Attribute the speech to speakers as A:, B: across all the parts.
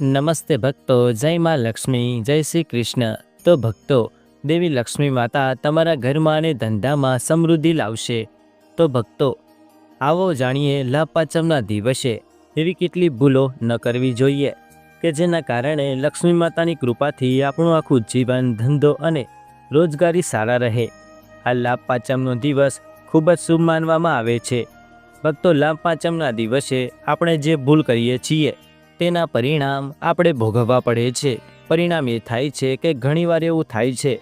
A: નમસ્તે ભક્તો, જય માં લક્ષ્મી, જય શ્રી કૃષ્ણ. તો ભક્તો, દેવી લક્ષ્મી માતા તમારા ઘરમાં અને ધંધામાં સમૃદ્ધિ લાવશે. તો ભક્તો, આવો જાણીએ લાભ પાંચમના દિવસે એવી કેટલી ભૂલો ન કરવી જોઈએ કે જેના કારણે લક્ષ્મી માતાની કૃપાથી આપણું આખું જીવન ધંધો અને રોજગારી સારા રહે. આ લાભ પાંચમનો દિવસ ખૂબ જ શુભ માનવામાં આવે છે. ભક્તો લાભ પાંચમના દિવસે આપણે જે ભૂલ કરીએ છીએ તેના પરિણામ આપણે ભોગવવા પડે છે. પરિણામ એ થાય છે કે ઘણીવાર એવું થાય છે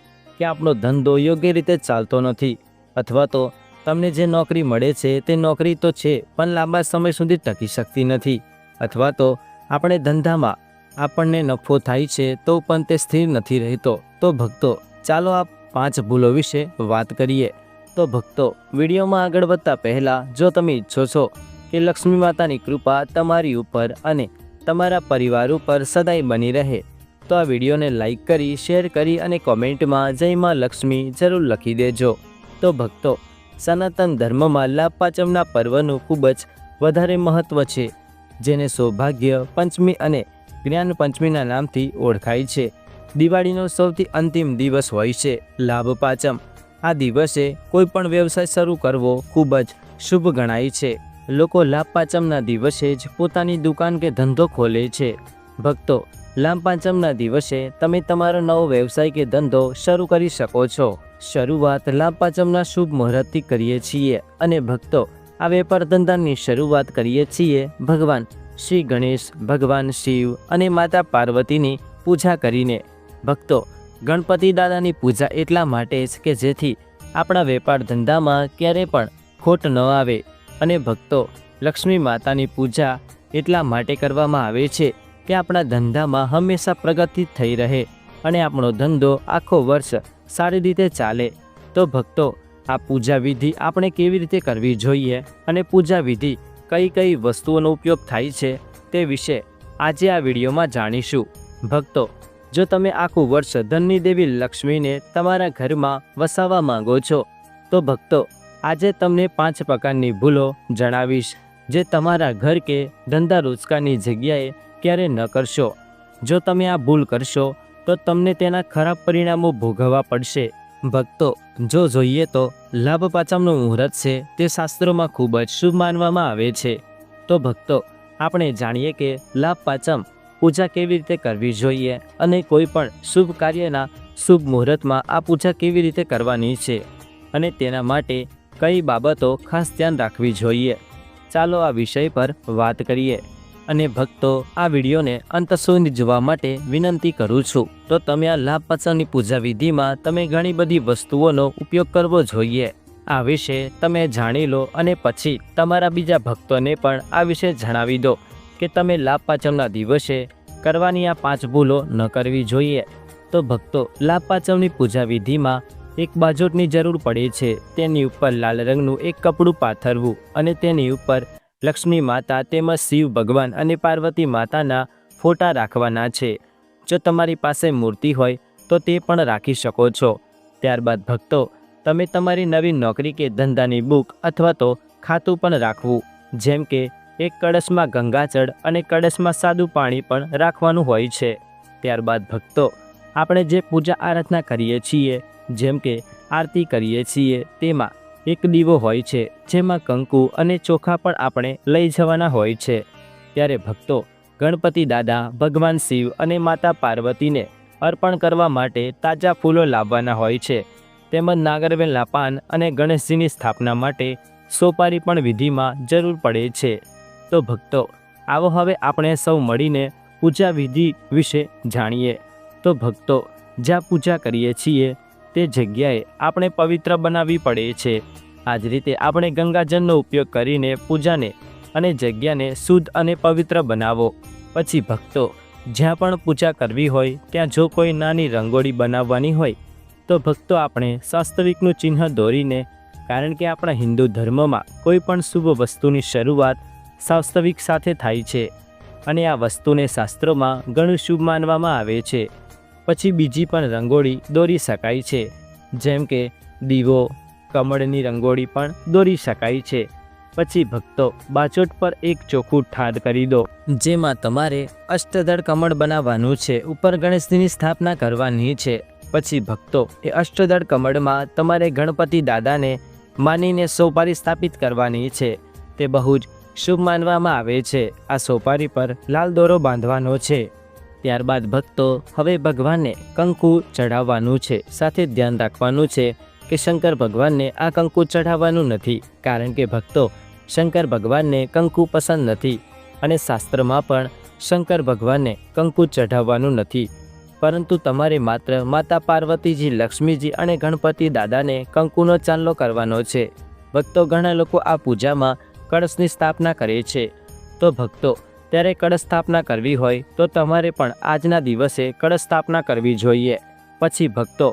A: કે આપણો ધંધો યોગ્ય રીતે ચાલતો નથી અથવા તો તમને જે નોકરી મળે છે તે નોકરી તો છે, પણ લાંબા સમય સુધી ટકી શકતી નથી અથવા તો આપણે ધંધામાં આપણને નફો થાય છે તો પણ તે સ્થિર નથી રહેતો. તો ભક્તો, ચાલો આ પાંચ ભૂલો વિશે વાત કરીએ. તો ભક્તો, વિડીયોમાં આગળ વધતા પહેલાં જો તમે ઈચ્છો છો કે લક્ષ્મી માતાની કૃપા તમારી ઉપર અને તમારા પરિવાર ઉપર સદાય બની રહે. તો આ વિડીયોને લાઈક કરી, શેર કરી અને કોમેન્ટમાં જય માં લક્ષ્મી જરૂર લખી દેજો. તો ભક્તો, સનાતન ધર્મમાં લાભ પાંચમના પર્વનું ખૂબ જ વધારે મહત્ત્વ છે, જેને સૌભાગ્ય પંચમી અને જ્ઞાન પંચમીના નામથી ઓળખાય છે. દિવાળીનો સૌથી અંતિમ દિવસ હોય છે, લાભ પાંચમ. આ દિવસે કોઈ પણ વ્યવસાય શરૂ કરવો ખૂબ જ શુભ ગણાય છે. લોકો લાભ પાંચમના દિવસે જ પોતાની દુકાન કે ધંધો ખોલે છે. ભક્તો લાભ પાંચમના દિવસે તમે તમારો નવો વ્યવસાય કે ધંધો શરૂ કરી શકો છો. શરૂઆત લાભ પાંચમના શુભ મુહૂર્તથી કરીએ છીએ અને ભક્તો, આ વેપાર ધંધાની શરૂઆત કરીએ છીએ. ભગવાન શ્રી ગણેશ, ભગવાન શિવ અને માતા પાર્વતીની પૂજા કરીને. ભક્તો, ગણપતિ દાદાની પૂજા એટલા માટે જ કે જેથી આપણા વેપાર ધંધામાં ક્યારે પણ ખોટ ન આવે. અને ભક્તો લક્ષ્મી માતાની પૂજા એટલા માટે કરવામાં આવે છે કે આપણા ધંધામાં હંમેશા પ્રગતિ થઈ રહે અને આપણો ધંધો આખો વર્ષ સારી રીતે ચાલે. તો ભક્તો, આ પૂજા વિધિ આપણે કેવી રીતે કરવી જોઈએ અને પૂજા વિધિ કઈ કઈ વસ્તુઓનો ઉપયોગ થાય છે તે વિશે આજે આ વિડીયોમાં જાણીશું. ભક્તો, જો તમે આખું વર્ષ ધનની દેવી લક્ષ્મીને તમારા ઘરમાં વસાવવા માંગો છો, તો ભક્તો આજે તમને પાંચ પ્રકારની ભૂલો જણાવીશ, જે તમારા ઘર કે ધંધા રોજગારની જગ્યાએ ક્યારે ન કરશો. જો તમે આ ભૂલ કરશો, તો તમને તેના ખરાબ પરિણામો ભોગવવા પડશે. ભક્તો, જો જોઈએ તો લાભ પાચમનું મુહૂર્ત છે તે શાસ્ત્રોમાં ખૂબ જ શુભ માનવામાં આવે છે. તો ભક્તો, આપણે જાણીએ કે લાભ પાચમ પૂજા કેવી રીતે કરવી જોઈએ અને કોઈ પણ શુભ કાર્યના શુભ મુહૂર્તમાં આ પૂજા કેવી રીતે કરવાની છે અને તેના માટે કઈ બાબતો ખાસ ધ્યાન રાખવી જોઈએ? ચાલો આ વિષય પર વાત કરીએ. અને ભક્તો, આ વિડીયોને અંત સુધી જોવા માટે વિનંતી કરું છું. તો તમે આ લાભ પાચમની પૂજા વિધિમાં તમે ઘણી બધી વસ્તુઓનો ઉપયોગ કરવો જોઈએ. આ વિશે તમે જાણી લો અને પછી તમારા બીજા ભક્તોને પણ આ વિશે જણાવી દો કે તમે લાભ પાંચમના દિવસે કરવાની આ પાંચ ભૂલો ન કરવી જોઈએ. તો ભક્તો લાભ પાંચમની પૂજા વિધિમાં એક બાજોટની જરૂર પડે છે. તેની ઉપર લાલ રંગનું એક કપડું પાથરવું અને તેની ઉપર લક્ષ્મી માતા તેમજ શિવ ભગવાન અને પાર્વતી માતાના ફોટા રાખવાના છે. જો તમારી પાસે મૂર્તિ હોય, તો તે પણ રાખી શકો છો. ત્યારબાદ ભક્તો, તમે તમારી નવી નોકરી કે ધંધાની બુક અથવા તો ખાતું પણ રાખવું. જેમ કે, એક કળશમાં ગંગાજળ અને કળશમાં સાદું પાણી પણ રાખવાનું હોય છે. ત્યારબાદ ભક્તો, આપણે જે પૂજા આરાધના કરીએ છીએ જેમ કે આરતી કરીએ છીએ, તેમાં એક દીવો હોય છે, જેમાં કંકુ અને ચોખા પણ આપણે લઈ જવાના હોય છે. ત્યારે ભક્તો, ગણપતિ દાદા, ભગવાન શિવ અને માતા પાર્વતીને અર્પણ કરવા માટે તાજા ફૂલો લાવવાના હોય છે. તેમજ નાગરવેલના પાન અને ગણેશજીની સ્થાપના માટે સોપારી પણ વિધિમાં જરૂર પડે છે. તો ભક્તો, આવો હવે આપણે સૌ મળીને પૂજા વિધિ વિશે જાણીએ. તો ભક્તો, જ્યાં પૂજા કરીએ છીએ તે જગ્યાએ આપણે પવિત્ર બનાવવી પડે છે. આ જ રીતે આપણે ગંગાજળનો ઉપયોગ કરીને પૂજાને અને જગ્યાને શુદ્ધ અને પવિત્ર બનાવો. પછી ભક્તો, જ્યાં પણ પૂજા કરવી હોય, ત્યાં જો કોઈ નાની રંગોળી બનાવવાની હોય, તો ભક્તો આપણે વાસ્તવિકનું ચિહ્ન દોરીને, કારણ કે આપણા હિન્દુ ધર્મમાં કોઈ પણ શુભ વસ્તુની શરૂઆત વાસ્તવિક સાથે થાય છે. અને આ વસ્તુને શાસ્ત્રોમાં ઘણું શુભ માનવામાં આવે છે. પછી બીજી પણ રંગોળી દોરી શકાય છે. જેમ કે, દીવો, કમળની રંગોળી પણ દોરી શકાય છે. પછી ભક્તો બાચોટ પર એક ચોખ્ખું ઠાર કરી દો. જેમાં તમારે અષ્ટદળ કમળ બનાવવાનું છે, ઉપર ગણેશજીની સ્થાપના કરવાની છે. પછી ભક્તો એ અષ્ટદળ કમળમાં તમારે ગણપતિ દાદાને માનીને સોપારી સ્થાપિત કરવાની છે. તે બહુ જ શુભ માનવામાં આવે છે. આ સોપારી પર લાલ દોરો બાંધવાનો છે. ત્યારબાદ ભક્તો હવે ભગવાનને કંકુ ચઢાવવાનું છે. સાથે ધ્યાન રાખવાનું છે કે શંકર ભગવાનને આ કંકુ ચઢાવવાનું નથી. કારણ કે ભક્તો શંકર ભગવાનને કંકુ પસંદ નથી અને શાસ્ત્રમાં પણ શંકર ભગવાનને કંકુ ચઢાવવાનું નથી. પરંતુ તમારે માત્ર માતા પાર્વતીજી, લક્ષ્મીજી અને ગણપતિ દાદાને કંકુનો ચાંદલો કરવાનો છે. ભક્તો ઘણા લોકો આ પૂજામાં કળશની સ્થાપના કરે છે. તો ભક્તો ત્યારે કળશ સ્થાપના કરવી હોય, તો તમારે પણ આજના દિવસે કળશ સ્થાપના કરવી જોઈએ. પછી ભક્તો,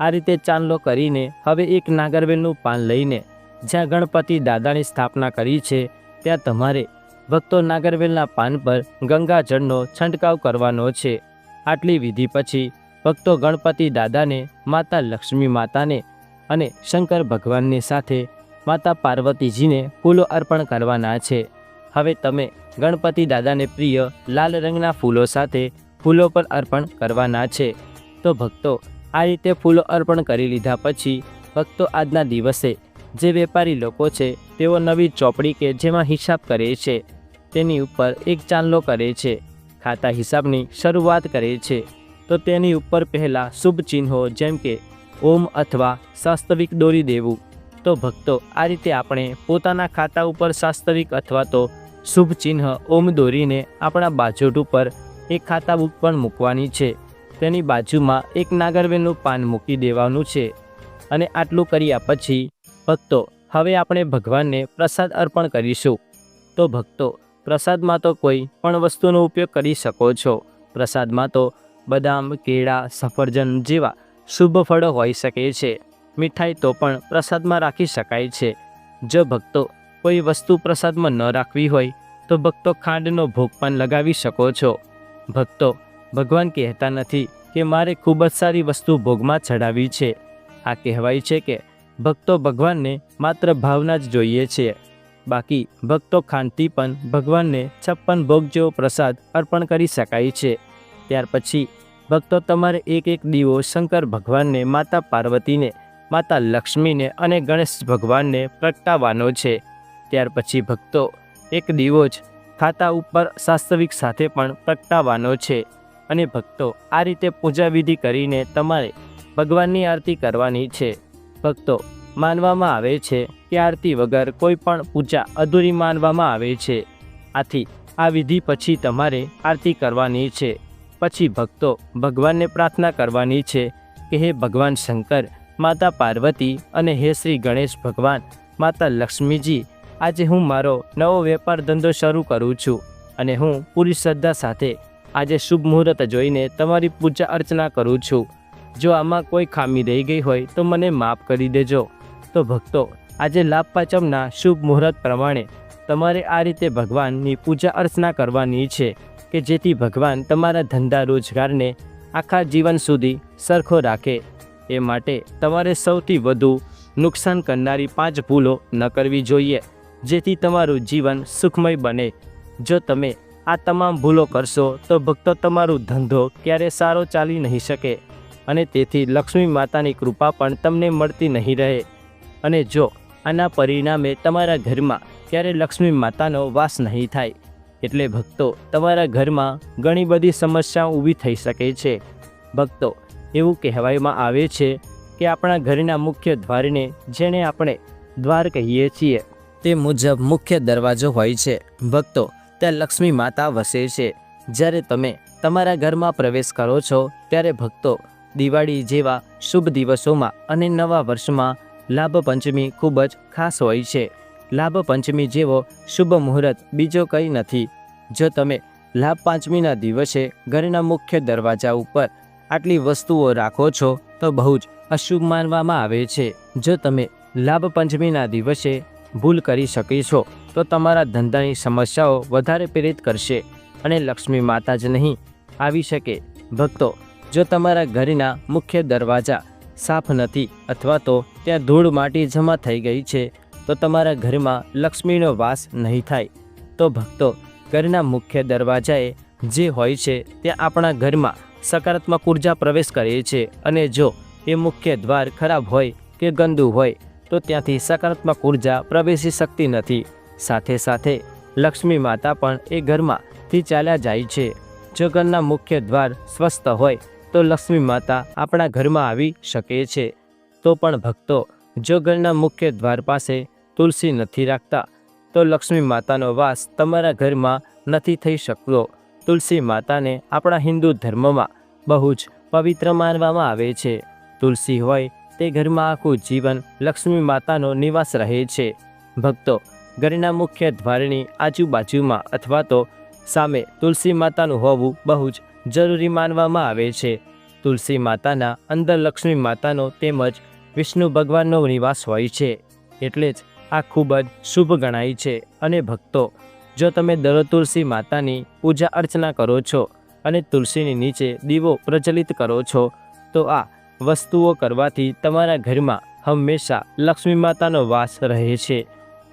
A: આ રીતે ચાંદલો કરીને હવે એક નાગરવેલનું પાન લઈને જ્યાં ગણપતિ દાદાની સ્થાપના કરી છે, ત્યાં તમારે ભક્તો નાગરવેલના પાન પર ગંગાજળનો છંટકાવ કરવાનો છે. આટલી વિધિ પછી ભક્તો ગણપતિ દાદાને, માતા લક્ષ્મી માતાને અને શંકર ભગવાનની સાથે માતા પાર્વતીજીને ફૂલો અર્પણ કરવાના છે. હવે તમે ગણપતિ દાદાને પ્રિય લાલ રંગના ફૂલો સાથે ફૂલો પર અર્પણ કરવાના છે. તો ભક્તો, આ રીતે ફૂલો અર્પણ કરી લીધા પછી, ભક્તો આજના દિવસે જે વેપારી લોકો છે, તેઓ નવી ચોપડી કે જેમાં હિસાબ કરે છે, તેની ઉપર એક ચાંદલો કરે છે, ખાતા હિસાબની શરૂઆત કરે છે. તો તેની ઉપર પહેલાં શુભ ચિહ્નો જેમ કે ઓમ અથવા શાસ્ત્રવિક દોરી દેવું. તો ભક્તો, આ રીતે આપણે પોતાના ખાતા ઉપર શાસ્ત્રવિક અથવા તો શુભ ચિહ્ન ઓમ દોરીને આપણા બાજોટ ઉપર એક ખાતા બુક પણ મૂકવાની છે. તેની બાજુમાં એક નાગરવેલનું પાન મૂકી દેવાનું છે. અને આટલું કર્યા પછી, ભક્તો, હવે આપણે ભગવાનને પ્રસાદ અર્પણ કરીશું. તો ભક્તો, પ્રસાદમાં તો કોઈ પણ વસ્તુનો ઉપયોગ કરી શકો છો. પ્રસાદમાં તો બદામ, કેળા, સફરજન જેવા શુભ ફળો હોઈ શકે છે. મીઠાઈ તો પણ પ્રસાદમાં રાખી શકાય છે. જો ભક્તો કોઈ વસ્તુ પ્રસાદમાં ન રાખવી હોય, તો ભક્તો ખાંડનો ભોગ પણ લગાવી શકો છો. ભક્તો, ભગવાન કહેતા નથી કે મારે ખૂબ જ સારી વસ્તુ ભોગમાં ચડાવી છે. આ કહેવાય છે કે ભક્તો ભગવાનને માત્ર ભાવના જ જોઈએ છે. બાકી ભક્તો ખાંડથી પણ ભગવાનને છપ્પન ભોગ જેવો પ્રસાદ અર્પણ કરી શકાય છે. ત્યાર પછી, ભક્તો તમારે એક એક દીવો શંકર ભગવાનને, માતા પાર્વતીને, માતા લક્ષ્મીને અને ગણેશ ભગવાનને પ્રગટાવવાનો છે. ત્યાર પછી ભક્તો એક દીવો જ ખાતા ઉપર સાસ્તવિક સાથે પણ પ્રગટાવવાનો છે અને ભક્તો આ રીતે પૂજા વિધિ કરીને તમારે ભગવાનની આરતી કરવાની છે. ભક્તો, માનવામાં આવે છે કે આરતી વગર કોઈ પણ પૂજા અધૂરી માનવામાં આવે છે. આથી આ વિધિ પછી તમારે આરતી કરવાની છે. પછી ભક્તો ભગવાનને પ્રાર્થના કરવાની છે કે હે ભગવાન શંકર, માતા પાર્વતી અને હે શ્રી ગણેશ ભગવાન, માતા લક્ષ્મીજી આજે હું મારો નવો વેપાર ધંધો શરૂ કરું છું અને હું પૂરી શ્રદ્ધા સાથે આજે શુભ મુહૂર્ત જોઈને તમારી પૂજા અર્ચના કરું છું. જો આમાં કોઈ ખામી રહી ગઈ હોય તો મને માફ કરી દેજો. તો ભક્તો, આજે લાભ પાચમના શુભ મુહૂર્ત પ્રમાણે તમારે આ રીતે ભગવાનની પૂજા અર્ચના કરવાની છે કે જેથી ભગવાન તમારા ધંધા રોજગારને આખા જીવન સુધી સરખો રાખે. એ માટે તમારે સૌથી વધુ નુકસાન કરનારી પાંચ ભૂલો ન કરવી જોઈએ. જેથી તમારું જીવન સુખમય બને. જો તમે આ તમામ ભૂલો કરશો, તો ભક્તો તમારો ધંધો ક્યારે સારો ચાલી નહીં શકે. અને તેથી લક્ષ્મી માતાની કૃપા પણ તમને મળતી નહીં રહે. અને જો આના પરિણામે તમારા ઘરમાં ક્યારે લક્ષ્મી માતાનો વાસ નહીં થાય, એટલે ભક્તો તમારા ઘરમાં ઘણી બધી સમસ્યાઓ ઊભી થઈ શકે છે. ભક્તો, એવું કહેવામાં આવે છે કે આપણા ઘરના મુખ્ય દ્વારને જેને આપણે દ્વાર કહીએ છીએ તે મુજબ મુખ્ય દરવાજો હોય છે. ભક્તો, ત્યાં લક્ષ્મી માતા વસે છે. જ્યારે તમે તમારા ઘરમાં પ્રવેશ કરો છો, ત્યારે ભક્તો દિવાળી જેવા શુભ દિવસોમાં અને નવા વર્ષમાં લાભ પંચમી ખૂબ જ ખાસ હોય છે. લાભ પંચમી જેવો શુભ મુહૂર્ત બીજો કંઈ નથી. જો તમે લાભ પાંચમીના દિવસે ઘરના મુખ્ય દરવાજા ઉપર આટલી વસ્તુઓ રાખો છો, તો બહુ જ અશુભ માનવામાં આવે છે. જો તમે લાભ પંચમીના દિવસે ભૂલ કરી શકીશો, તો તમારા ધંધાની સમસ્યાઓ વધારે પ્રેરિત કરશે અને લક્ષ્મી માતા જ નહીં, આવી શકે. ભક્તો, જો તમારા ઘરના મુખ્ય દરવાજા સાફ નથી અથવા તો ત્યાં ધૂળ માટી જમા થઈ ગઈ છે, તો તમારા ઘરમાં લક્ષ્મીનો વાસ નહીં થાય. તો ભક્તો, ઘરના મુખ્ય દરવાજાએ જે હોય છે ત્યાં આપણા ઘરમાં સકારાત્મક ઊર્જા પ્રવેશ કરે છે અને જો એ મુખ્ય દ્વાર ખરાબ હોય કે ગંદુ હોય તો ત્યાંથી સકારાત્મક ઊર્જા પ્રવેશી શકતી નથી. સાથે સાથે લક્ષ્મી માતા પણ એ ઘરમાંથી ચાલ્યા જાય છે. જો ઘરના મુખ્ય દ્વાર સ્વસ્થ હોય તો લક્ષ્મી માતા આપણા ઘરમાં આવી શકે છે. તો પણ ભક્તો જો ઘરના મુખ્ય દ્વાર પાસે તુલસી નથી રાખતા, તો લક્ષ્મી માતાનો વાસ તમારા ઘરમાં નથી થઈ શકતો. તુલસી માતાને આપણા હિન્દુ ધર્મમાં બહુ જ પવિત્ર માનવામાં આવે છે. તુલસી હોય તે ઘરમાં આખું જીવન લક્ષ્મી માતાનો નિવાસ રહે છે. ભક્તો, ઘરના મુખ્ય દ્વારની આજુબાજુમાં અથવા તો સામે તુલસી માતાનું હોવું બહુ જ જરૂરી માનવામાં આવે છે. તુલસી માતાના અંદર લક્ષ્મી માતાનો તેમજ વિષ્ણુ ભગવાનનો નિવાસ હોય છે. એટલે જ આ ખૂબ જ શુભ ગણાય છે. અને ભક્તો, જો તમે દરરોજ તુલસી માતાની પૂજા અર્ચના કરો છો અને તુલસીની નીચે દીવો પ્રજ્વલિત કરો છો, તો આ વસ્તુઓ કરવાથી તમારા ઘરમાં હંમેશા લક્ષ્મી માતાનો વાસ રહે છે.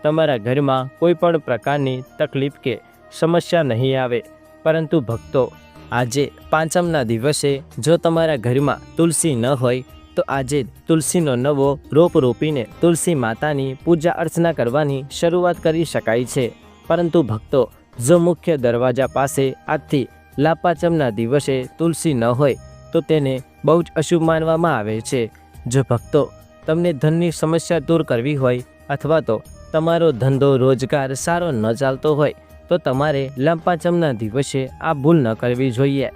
A: તમારા ઘરમાં કોઈ પણ પ્રકારની તકલીફ કે સમસ્યા નહીં આવે, પરંતુ ભક્તો, આજે પાંચમના દિવસે જો તમારા ઘરમાં તુલસી ન હોય, તો આજે તુલસીનો નવો રોપ રોપીને તુલસી માતાની પૂજા અર્ચના કરવાની શરૂઆત કરી શકાય છે. પરંતુ ભક્તો, જો મુખ્ય દરવાજા પાસે આજથી લાપાચમના દિવસે તુલસી ન હોય, તો તેને બહુ જ અશુભ માનવામાં આવે છે. જો ભક્તો તમને ધનની સમસ્યા દૂર કરવી હોય અથવા તો તમારો ધંધો રોજગાર સારો ન ચાલતો હોય, તો તમારે લાંપાચમના દિવસે આ ભૂલ ન કરવી જોઈએ.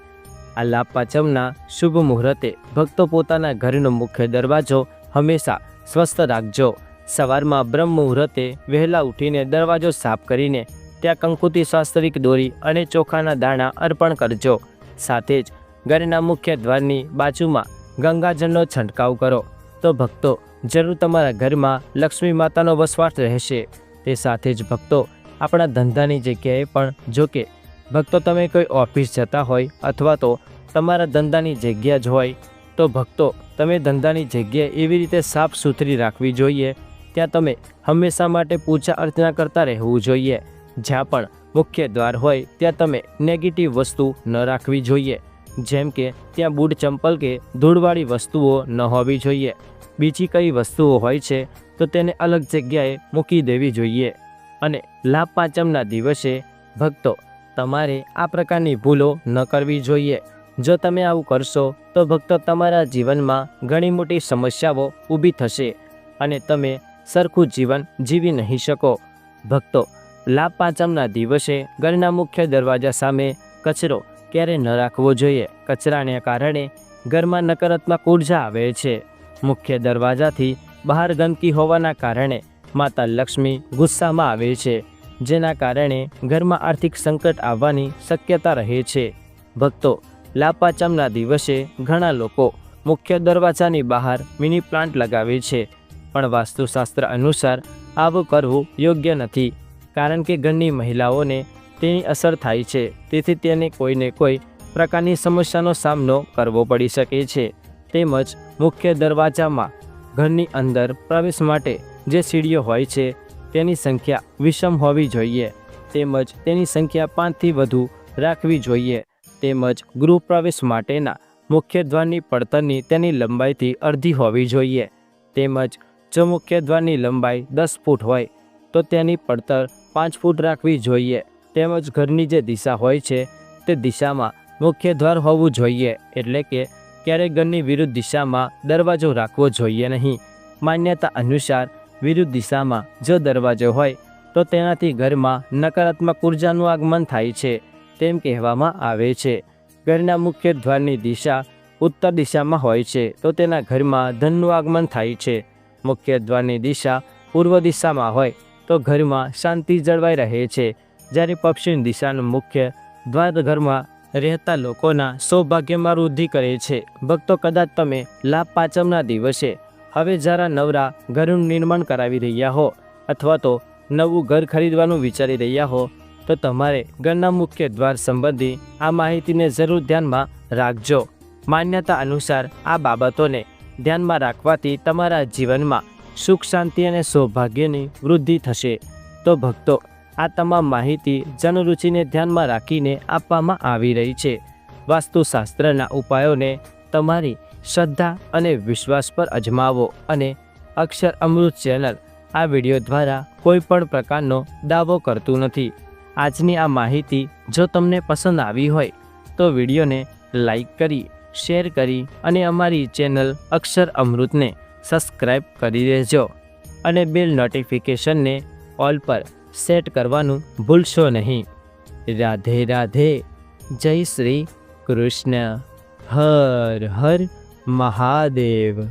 A: આ લાંપાચમના શુભ મુહૂર્તે ભક્તો પોતાના ઘરનો મુખ્ય દરવાજો હંમેશા સ્વસ્થ રાખજો. સવારમાં બ્રહ્મ મુહૂર્તે વહેલા ઉઠીને દરવાજો સાફ કરીને, ત્યાં કંકુતિ શાસ્ત્રિક દોરી અને ચોખાના દાણા અર્પણ કરજો. સાથે જ ઘરના મુખ્ય દ્વારની બાજુમાં ગંગાજળનો છંટકાવ કરો. તો ભક્તો, જરૂર તમારા ઘરમાં લક્ષ્મી માતાનો વસવાટ રહેશે. તે સાથે જ ભક્તો, આપણા ધંધાની જગ્યાએ પણ જો કે ભક્તો તમે કોઈ ઓફિસ જતા હોય અથવા તો તમારા ધંધાની જગ્યા જ હોય, તો ભક્તો, તમે ધંધાની જગ્યા એવી રીતે સાફ સુથરી રાખવી જોઈએ. ત્યાં તમે હંમેશા માટે પૂજા અર્ચના કરતા રહેવું જોઈએ. જ્યાં પણ મુખ્ય દ્વાર હોય, ત્યાં તમે નેગેટિવ વસ્તુ ન રાખવી જોઈએ. જેમ કે ત્યાં બૂટ ચંપલ કે ધૂળવાળી વસ્તુઓ ન હોવી જોઈએ. બીજી કઈ વસ્તુઓ હોય છે, તો તેને અલગ જગ્યાએ મૂકી દેવી જોઈએ. અને લાભ પાંચમના દિવસે ભક્તો, તમારે આ પ્રકારની ભૂલો ન કરવી જોઈએ. જો તમે આવું કરશો, તો ભક્તો તમારા જીવનમાં ઘણી મોટી સમસ્યાઓ ઊભી થશે અને તમે સરખું જીવન જીવી નહીં શકો. ભક્તો લાભ પાંચમના દિવસે ઘરના મુખ્ય દરવાજા સામે કચરો ક્યારે ન રાખવો જોઈએ. કચરાને કારણે ઘરમાં નકારાત્મક ઊર્જા આવે છે. મુખ્ય દરવાજાથી બહાર ગંદકી હોવાના કારણે માતા લક્ષ્મી ગુસ્સામાં આવે છે, જેના કારણે ઘરમાં આર્થિક સંકટ આવવાની શક્યતા રહે છે. ભક્તો, લાપાચમના દિવસે ઘણા લોકો મુખ્ય દરવાજાની બહાર મિની પ્લાન્ટ લગાવે છે, પણ વાસ્તુશાસ્ત્ર અનુસાર આવું કરવું યોગ્ય નથી, કારણ કે ઘરની મહિલાઓને તેની અસર થાય છે. તેથી તેને કોઈને કોઈ પ્રકારની સમસ્યાનો સામનો કરવો પડી શકે છે. તેમજ મુખ્ય દરવાજામાં ઘરની અંદર પ્રવેશ માટે જે સીડીઓ હોય છે, તેની સંખ્યા વિષમ હોવી જોઈએ. તેમજ તેની સંખ્યા પાંચથી વધુ રાખવી જોઈએ. તેમજ ગૃહ પ્રવેશ માટેના મુખ્ય દ્વારની પડતરની તેની લંબાઈથી અડધી હોવી જોઈએ. તેમજ જો મુખ્ય દ્વારની લંબાઈ દસ ફૂટ હોય, તો તેની પડતર પાંચ ફૂટ રાખવી જોઈએ. તેમજ ઘરની જે દિશા હોય છે, તે દિશામાં મુખ્ય દ્વાર હોવું જોઈએ, એટલે કે ક્યારેક ઘરની વિરુદ્ધ દિશામાં દરવાજો રાખવો જોઈએ નહીં. માન્યતા અનુસાર, વિરુદ્ધ દિશામાં જો દરવાજો હોય, તો તેનાથી ઘરમાં નકારાત્મક ઉર્જાનું આગમન થાય છે, તેમ કહેવામાં આવે છે. ઘરના મુખ્ય દ્વારની દિશા ઉત્તર દિશામાં હોય છે, તો તેના ઘરમાં ધનનું આગમન થાય છે. મુખ્ય દ્વારની દિશા પૂર્વ દિશામાં હોય, તો ઘરમાં શાંતિ જળવાઈ રહે છે જ્યારે પશ્ચિમ દિશાનું મુખ્ય દ્વાર ઘરમાં રહેતા લોકોના સૌભાગ્યમાં વૃદ્ધિ કરે છે. ભક્તો કદાચ તમે લાભ પાંચમના દિવસે હવે જરા નવરા ઘરનું નિર્માણ કરાવી રહ્યા હો અથવા તો નવું ઘર ખરીદવાનું વિચારી રહ્યા હો, તો તમારે ઘરના મુખ્ય દ્વાર સંબંધી આ માહિતીને જરૂર ધ્યાનમાં રાખજો. માન્યતા અનુસાર આ બાબતોને ધ્યાનમાં રાખવાથી તમારા જીવનમાં સુખ, શાંતિ અને સૌભાગ્યની વૃદ્ધિ થશે. તો ભક્તો આ તમામ માહિતી જનરુચિને ધ્યાનમાં રાખીને આપવામાં આવી રહી છે. વાસ્તુશાસ્ત્રના ઉપાયોને તમારી શ્રદ્ધા અને વિશ્વાસ પર અજમાવો અને અક્ષર અમૃત ચેનલ આ વીડિયો દ્વારા કોઈ પણ પ્રકારનો દાવો કરતું નથી. આજની આ માહિતી જો તમને પસંદ આવી હોય, તો વિડીયોને લાઈક કરી, શેર કરી અને અમારી ચેનલ અક્ષર અમૃતને સબસ્ક્રાઈબ કરી દેજો અને બેલ નોટિફિકેશનને ઓલ પર સેટ કરવાનું ભૂલશો નહીં. રાધે રાધે જય શ્રી કૃષ્ણ. હર હર મહાદેવ.